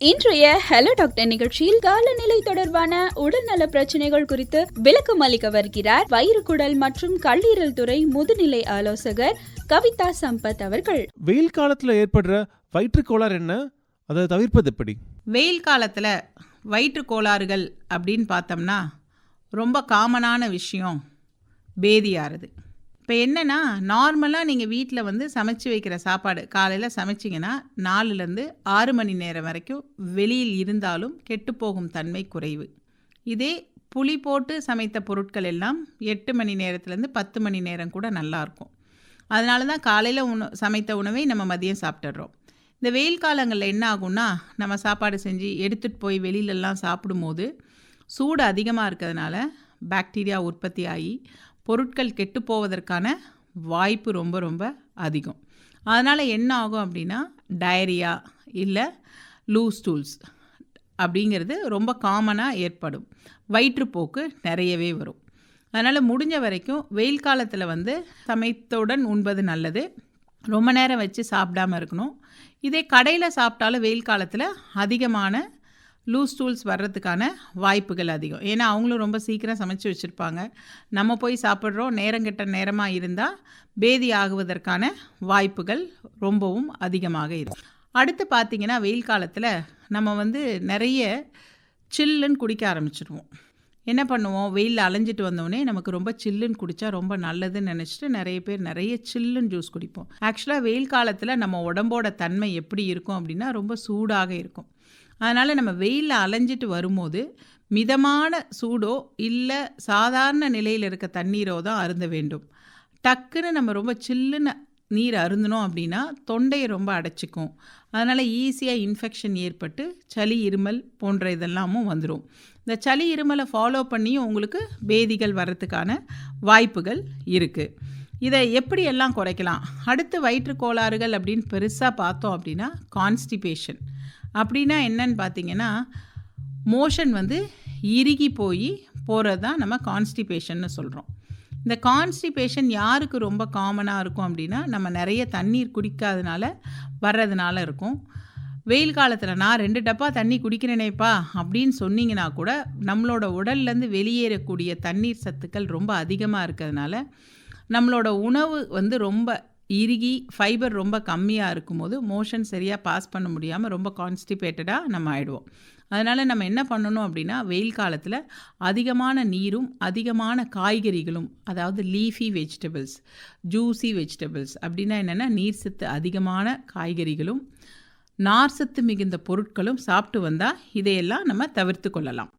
இன்றைய hello doctor நிகழ்ச்சியில் காலநிலை தொடர்பான உடல்நல பிரச்சனைகள் குறித்து விளக்கம் அளிக்க வருகிறார். வயிறு குடல் மற்றும் கல்லீரல் துறை முதுநிலை ஆலோசகர் கவிதா சம்பத் அவர்கள். வெயில் காலத்துல ஏற்படுற வயிற்றுக்கோளாறு என்ன? அதை தவிர்ப்பது எப்படி? வெயில் காலத்தில் வயிற்று கோளாறுகள் அப்படின்னு பார்த்தோம்னா ரொம்ப காமனான விஷயம். பேதியாகிறது இப்போ என்னென்னா நார்மலாக நீங்கள் வீட்டில் வந்து சமைச்சு வைக்கிற சாப்பாடு காலையில் சமைச்சிங்கன்னா நாலுலேருந்து ஆறு மணி நேரம் வரைக்கும் வெளியில் இருந்தாலும் கெட்டுப்போகும் தன்மை குறைவு. இதே புளி போட்டு சமைத்த பொருட்கள் எல்லாம் எட்டு மணி நேரத்துலேருந்து பத்து மணி நேரம் கூட நல்லாயிருக்கும் அதனால தான் காலையில் உண சமைத்த உணவை நம்ம மதியம் சாப்பிட்டுடுறோம். இந்த வெயில் காலங்களில் என்ன ஆகும்னா நம்ம சாப்பாடு செஞ்சு எடுத்துகிட்டு போய் வெளியிலலாம் சாப்பிடும்போது சூடு அதிகமாக இருக்கிறதுனால பாக்டீரியா உற்பத்தி ஆகி பொருட்கள் கெட்டு போவதற்கான வாய்ப்பு ரொம்ப ரொம்ப அதிகம். அதனால் என்ன ஆகும் அப்படின்னா டயரியா இல்லை லூஸ் டூல்ஸ் அப்படிங்கிறது ரொம்ப காமனாக ஏற்படும். வயிற்றுப்போக்கு நிறையவே வரும். அதனால் முடிஞ்ச வரைக்கும் வெயில் காலத்தில் வந்து சமைத்தவுடன் உண்பது நல்லது. ரொம்ப நேரம் வச்சு சாப்பிடாம இருக்கணும். இதே கடையில் சாப்பிட்டாலும் வெயில் காலத்தில் அதிகமான லூஸ் டூல்ஸ் வர்றதுக்கான வாய்ப்புகள் அதிகம். ஏன்னா அவங்களும் ரொம்ப சீக்கிரம் சமைச்சு வச்சுருப்பாங்க. நம்ம போய் சாப்பிட்றோம் நேரங்கெட்ட நேரமாக இருந்தால் பேதி ஆகுவதற்கான வாய்ப்புகள் ரொம்பவும் அதிகமாக இருக்கும் அடுத்து பார்த்திங்கன்னா வெயில் காலத்தில் நம்ம வந்து நிறைய சில்லுன்னு குடிக்க ஆரம்பிச்சிடுவோம் என்ன பண்ணுவோம்? வெயிலில் அலைஞ்சிட்டு வந்தோடனே நமக்கு ரொம்ப சில்லுன்னு குடித்தா ரொம்ப நல்லதுன்னு நினச்சிட்டு நிறைய பேர் நிறைய சில்லுன்னு ஜூஸ் குடிப்போம். ஆக்சுவலாக வெயில் காலத்தில் நம்ம உடம்போட தன்மை எப்படி இருக்கும் அப்படின்னா ரொம்ப சூடாக இருக்கும். அதனால் நம்ம வெயிலில் அலைஞ்சிட்டு வரும்போது மிதமான சூடோ இல்லை சாதாரண நிலையில் இருக்க தண்ணீரோ தான் அருந்த வேண்டும். டக்குன்னு நம்ம ரொம்ப சில்லுன்னு நீர் அருந்தினோம் அப்படின்னா தொண்டையை ரொம்ப அடைச்சிக்கும். அதனால் ஈஸியாக இன்ஃபெக்ஷன் ஏற்பட்டு சளி இருமல் போன்ற இதெல்லாமும் வந்துடும் இந்த சளி இருமலை ஃபாலோ பண்ணியும் உங்களுக்கு பேதிகள் வர்றதுக்கான வாய்ப்புகள் இருக்குது இதை எப்படி எல்லாம் குறைக்கலாம்? அடுத்து வயிற்று கோளாறுகள் அப்படின்னு பெருசாக பார்த்தோம் அப்படின்னா கான்ஸ்டிபேஷன் அப்படின்னா என்னன்னு பார்த்தீங்கன்னா மோஷன் வந்து இறுகி போய் போகிறது தான் நம்ம கான்ஸ்டிபேஷன்னு சொல்கிறோம் இந்த கான்ஸ்டிபேஷன் யாருக்கு ரொம்ப காமனாக இருக்கும் அப்படின்னா நம்ம நிறைய தண்ணீர் குடிக்காதனால வர்றதுனால இருக்கும். வெயில் காலத்தில் நான் ரெண்டு டப்பா தண்ணி குடிக்கிறேனேப்பா அப்படின்னு சொன்னீங்கன்னா கூட நம்மளோட உடல்லேருந்து வெளியேறக்கூடிய தண்ணீர் சத்துக்கள் ரொம்ப அதிகமாக இருக்கிறதுனால நம்மளோட உணவு வந்து ரொம்ப இறுகி ஃபைபர் ரொம்ப கம்மியாக இருக்கும்போது மோஷன் சரியாக பாஸ் பண்ண முடியாமல் ரொம்ப கான்ஸ்டிபேட்டடாக நம்ம ஆயிடுவோம். அதனால் நம்ம என்ன பண்ணணும் அப்படின்னா வெயில் காலத்தில் அதிகமான நீரும் அதிகமான காய்கறிகளும் அதாவது லீஃபி வெஜிடபிள்ஸ் ஜூஸி வெஜிடபிள்ஸ் அப்படின்னா என்னென்னா நீர் சத்து அதிகமான காய்கறிகளும் நார் சத்து மிகுந்த பொருட்களும் சாப்பிட்டு வந்தால் இதையெல்லாம் நம்ம தவிர்த்து கொள்ளலாம்.